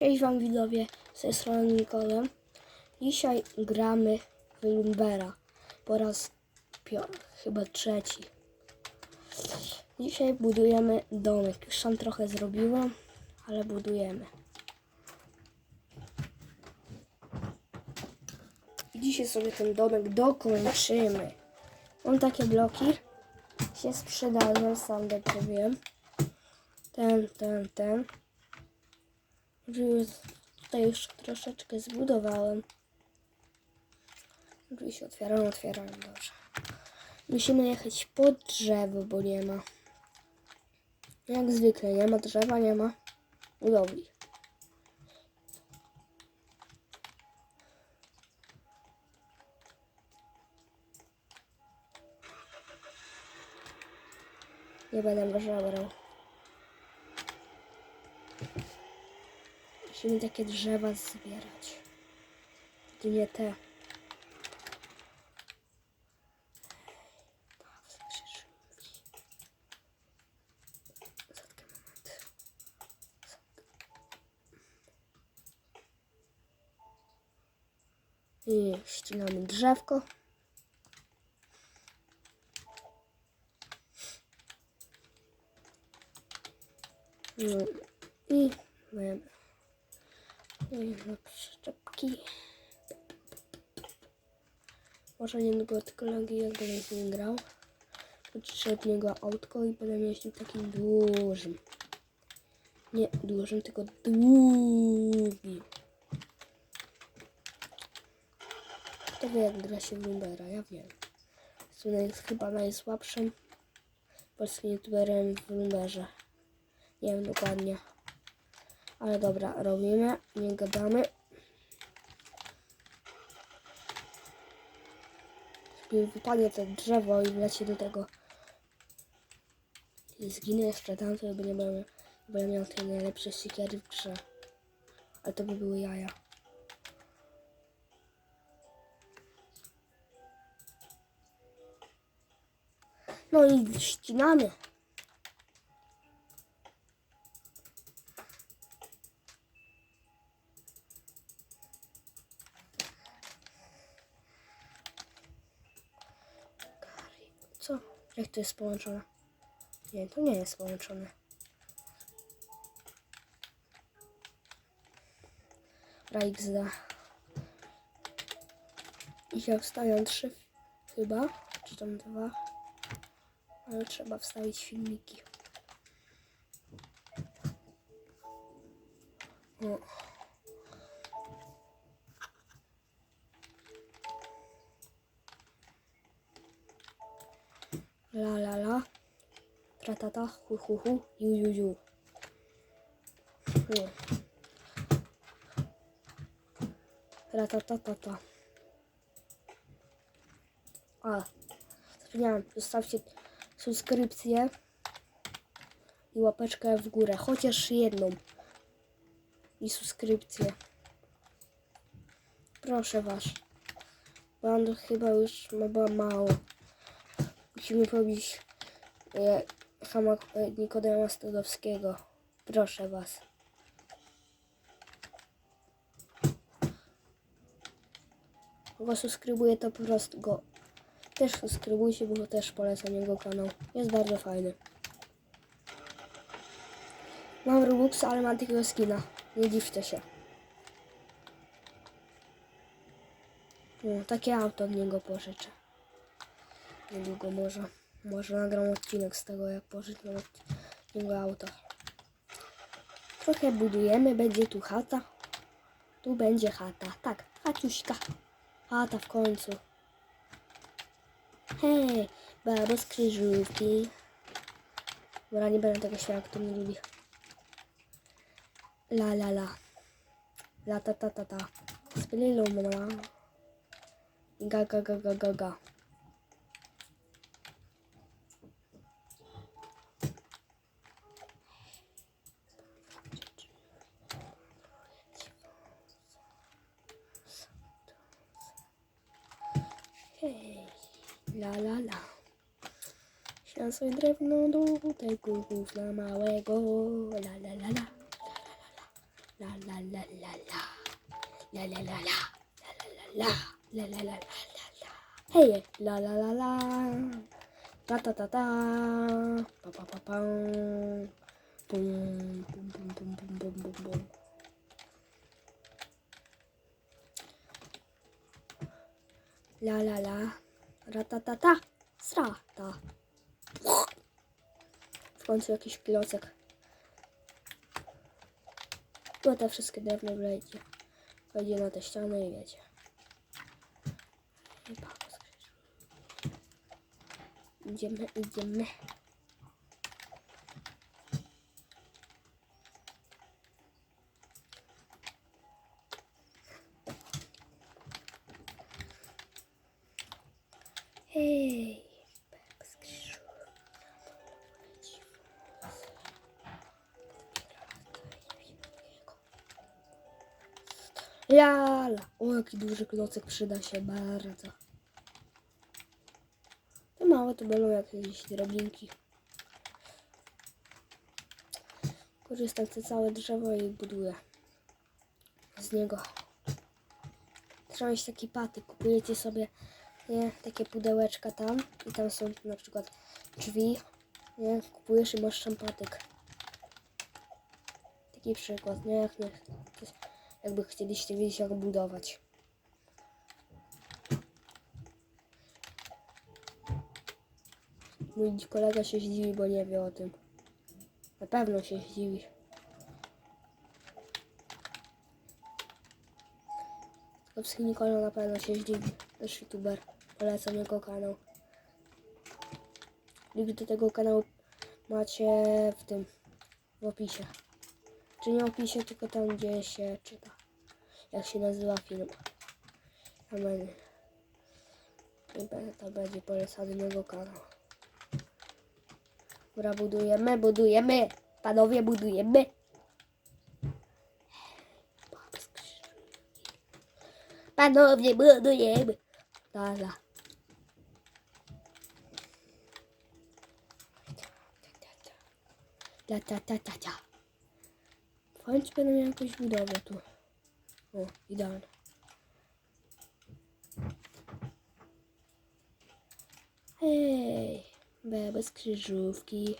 Cześć Wam widzowie, z tej strony Nikodem. Dzisiaj gramy w Lumbera po raz piąty, chyba trzeci. Dzisiaj budujemy domek. Już sam trochę zrobiłam, ale budujemy. Dzisiaj sobie ten domek dokończymy. Mam takie bloki, się sprzedają, sam dobrze wiem. Ten, ten, ten. Tutaj już troszeczkę zbudowałem. Drzwi się otwierają, otwierają, dobrze. Musimy jechać pod drzewo, bo nie ma. Jak zwykle, nie ma drzewa, nie ma budowli. Nie będę go Musimy takie drzewa zbierać. Nie te. I ścinamy drzewko. No i mamy no, przyczepki. Może niedługo tylko logi, jak będę z nim grał. Podszedł niego autko i będę jeździł takim dużym. Nie dużym, tylko długim. Kto wie jak gra się w Lumbera? Ja wiem. Jestem naj, chyba najsłabszym polskim youtuberem w Lumberze. Nie wiem dokładnie. Ale dobra, robimy, nie gadamy. Wypadnie to drzewo i wleci do tego. I zginę jeszcze tam, to by nie będę, będę miał tej najlepsze siekiery w grze. Ale to by były jaja. No i ścinamy. To jest połączone? Nie, to nie jest połączone. XD. I się wstają trzy chyba, czy tam dwa. Ale trzeba wstawić filmiki. O. La la la. Tratata, hu hu hu, ju ju ju. Nie. Ratatatata. A, zapomniałem, zostawcie subskrypcję i łapeczkę w górę, chociaż jedną. I subskrypcję. Proszę was. Mam chyba już ma mało. Musimy pobić e, hamak e, Nikodema Stodowskiego. Proszę was. Go subskrybuję, to po prostu go też subskrybujcie, bo też polecam jego kanał. Jest bardzo fajny. Mam Robux, ale mam takiego skina. Nie dziwcie się. No, takie auto od niego pożyczę. Niedługo może. Może nagram odcinek z tego, jak pożyczyłem od niego auto. Trochę budujemy, będzie tu chata. Tu będzie chata. Tak, chaciuśka. Chata w końcu. Hej, babo z krzyżówki. Dobra, nie będę tego śmiał, kto nie lubi. La la la. La ta ta ta ta. Spililu mama. Ga ga ga ga ga ga. La la la. Sobie drewno do tego gówna małego. La la la la. La la la la la. La la la la. La la la la. La la la la la. Hej, la la la la. Ta ta ta ta. Pa pa pa pa. Bum bum bum bum bum bum bum. La la la. Ratatata. Srata. W końcu jakiś klocek. No te wszystkie drewno wlejdzie. Wejdzie na te ściany i wiecie. Idziemy, idziemy. Lala! O, jaki duży klocek przyda się bardzo. Te małe to będą jakieś drabinki. Korzystam te całe drzewo i buduję z niego. Trzeba mieć taki patyk. Kupujecie sobie nie, takie pudełeczka tam i tam są na przykład drzwi. Nie, kupujesz i masz tam patyk. Taki przykład, nie? Jak nie, jakby chcieliście wiedzieć jak budować. Mój kolega się zdziwi, bo nie wie o tym. Na pewno się zdziwi. Kopski Nikola na pewno się zdziwi. Też youtuber. Polecam jego kanał. Link do tego kanału macie w tym, w opisie. Czy nie opisie, tylko tam, gdzie się czyta. Jak się nazywa film. Będzie. I Tam będzie polecany jego kanał. Dobra, budujemy, budujemy. Panowie, budujemy. Panowie, budujemy. Dobra. Ta, ta, ta, ta, ta. Końcu będę miał jakąś budowę tu. O, idealnie. Hej, bez krzyżówki.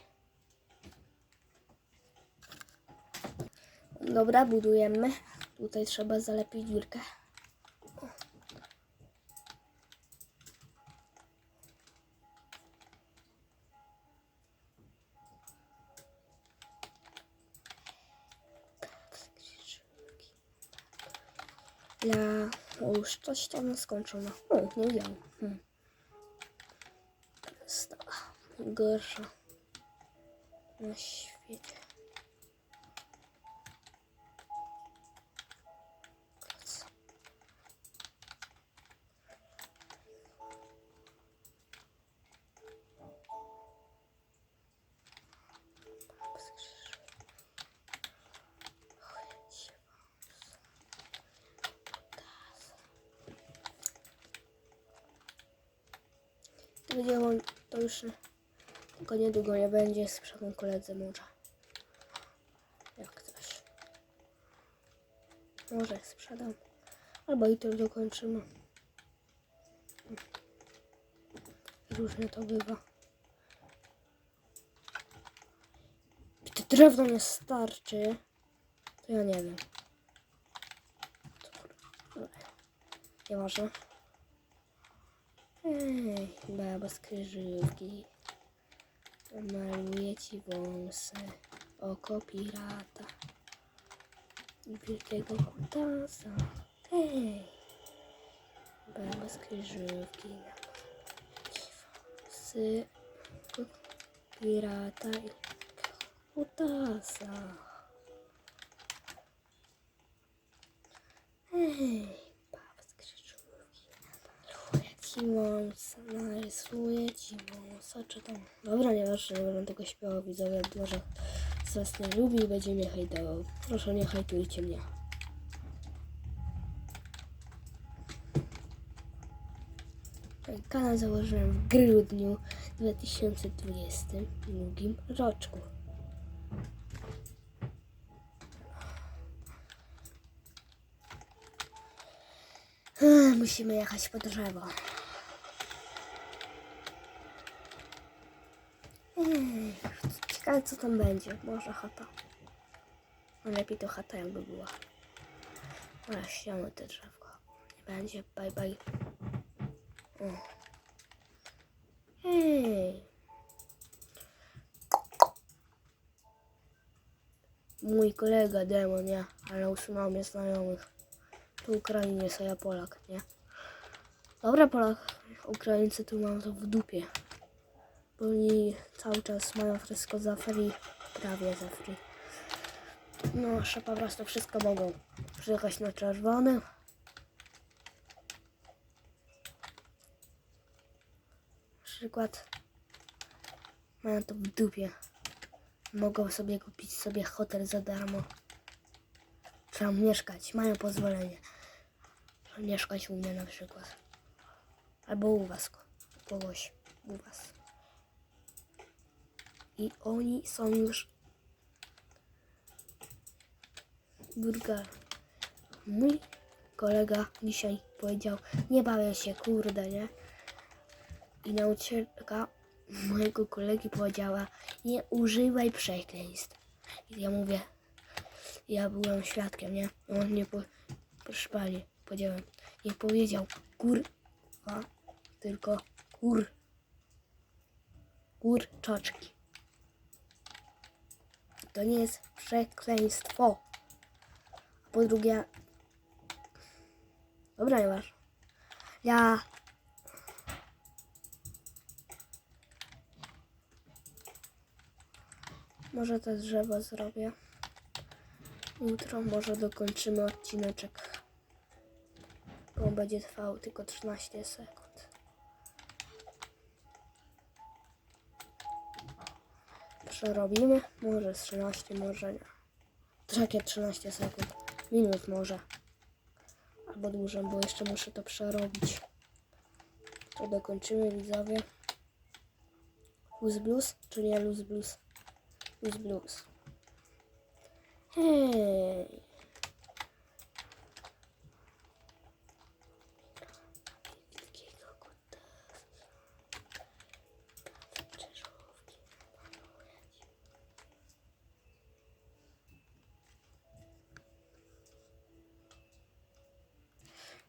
Dobra, budujemy. Tutaj trzeba zalepić dziurkę. Ja o, już coś tam skończona. O, nie wiem. Hmm. Najgorsza na świecie. On, to już tylko niedługo nie będzie, sprzedam koledze może. Jak coś. Może sprzedam. Albo i to dokończymy. Różnie to bywa. Czy to drewno nie starczy? To ja nie wiem. Nieważne. Ej, baba z kryżówki. Maluję ci wąsy. Oko pirata. I wielkiego kutasa. Hej. Baba z kryżówki. Wąsy. Pirata i kutasa. Hej. Simonsa, narysuję Simonsa, czy tam... Dobra, nieważne, nie będę tego śpiewał, widzowie, może z was nie lubi i będzie mnie hejtował. Proszę, nie hejtujcie mnie. Ten kanał założyłem w grudniu 2022 roczku. Musimy jechać po drzewo. Ech, Ciekawe co tam będzie. Może chata. No lepiej to chata jakby była. Ale ściągnę te drzewko. Nie będzie. Bye bye. O. Hej. Mój kolega demon, nie? Ale usunął mnie znajomych. To Ukrainiec, a ja Polak, nie? Dobra, Polak. Ukraińcy tu mam to w dupie. Bo oni cały czas mają wszystko za free. Prawie za free. No, że po prostu wszystko mogą. Przyjechać na czerwonym. Przykład. Mają to w dupie. Mogą sobie kupić sobie hotel za darmo. Trzeba mieszkać, mają pozwolenie. Mieszkać u mnie na przykład. Albo u was, kogoś, u was. I oni są już Burger. Mój kolega dzisiaj powiedział, nie bawię się, kurde, nie? I nauczycielka mojego kolegi powiedziała, nie używaj przekleństw. I ja mówię, ja byłem świadkiem, nie? On nie po, proszę powiedziałem, nie powiedział kurwa, tylko kur, kurczaczki. To nie jest przekleństwo. A po drugie, dobra, nie masz. Ja Może to drzewo zrobię. Jutro może dokończymy odcineczek. Bo będzie trwał tylko 13 sekund. Przerobimy. Może z 13, może nie. Jakie 13 sekund? Minut może. Albo dłużej, bo jeszcze muszę to przerobić. To dokończymy widzowie. Luz blues, czy nie luz blues? Luz blues. Hej.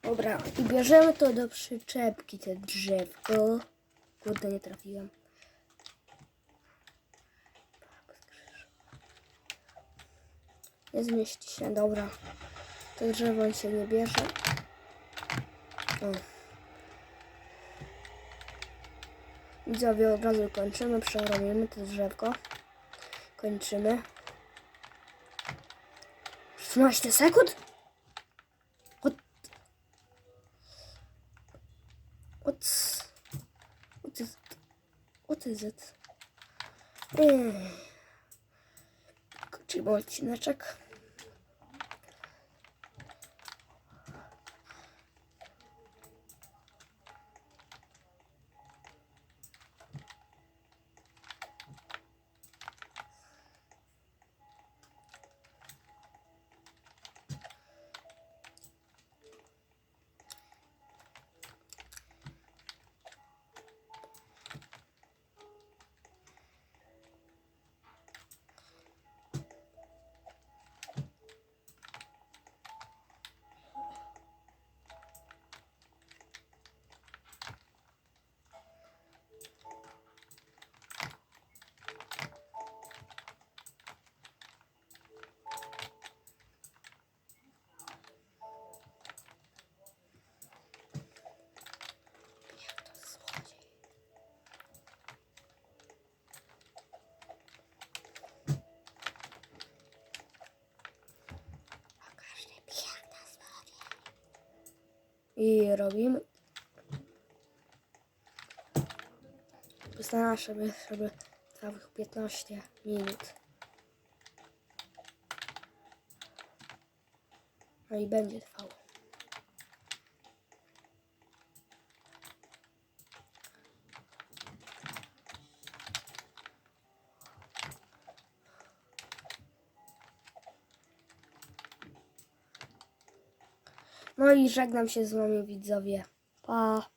Dobra, i bierzemy to do przyczepki, te drzewko. Kurde, nie trafiłem. Nie zmieści się, dobra. To drzewo się nie bierze. O. Widzowie, od razu kończymy, przerobimy to drzewko. Kończymy. 13 sekund? Is it? Mm. Kończymy odcineczek. I robimy. Postaram się, żeby, całych 15 minut. No i będzie trwało. No i żegnam się z wami widzowie. Pa!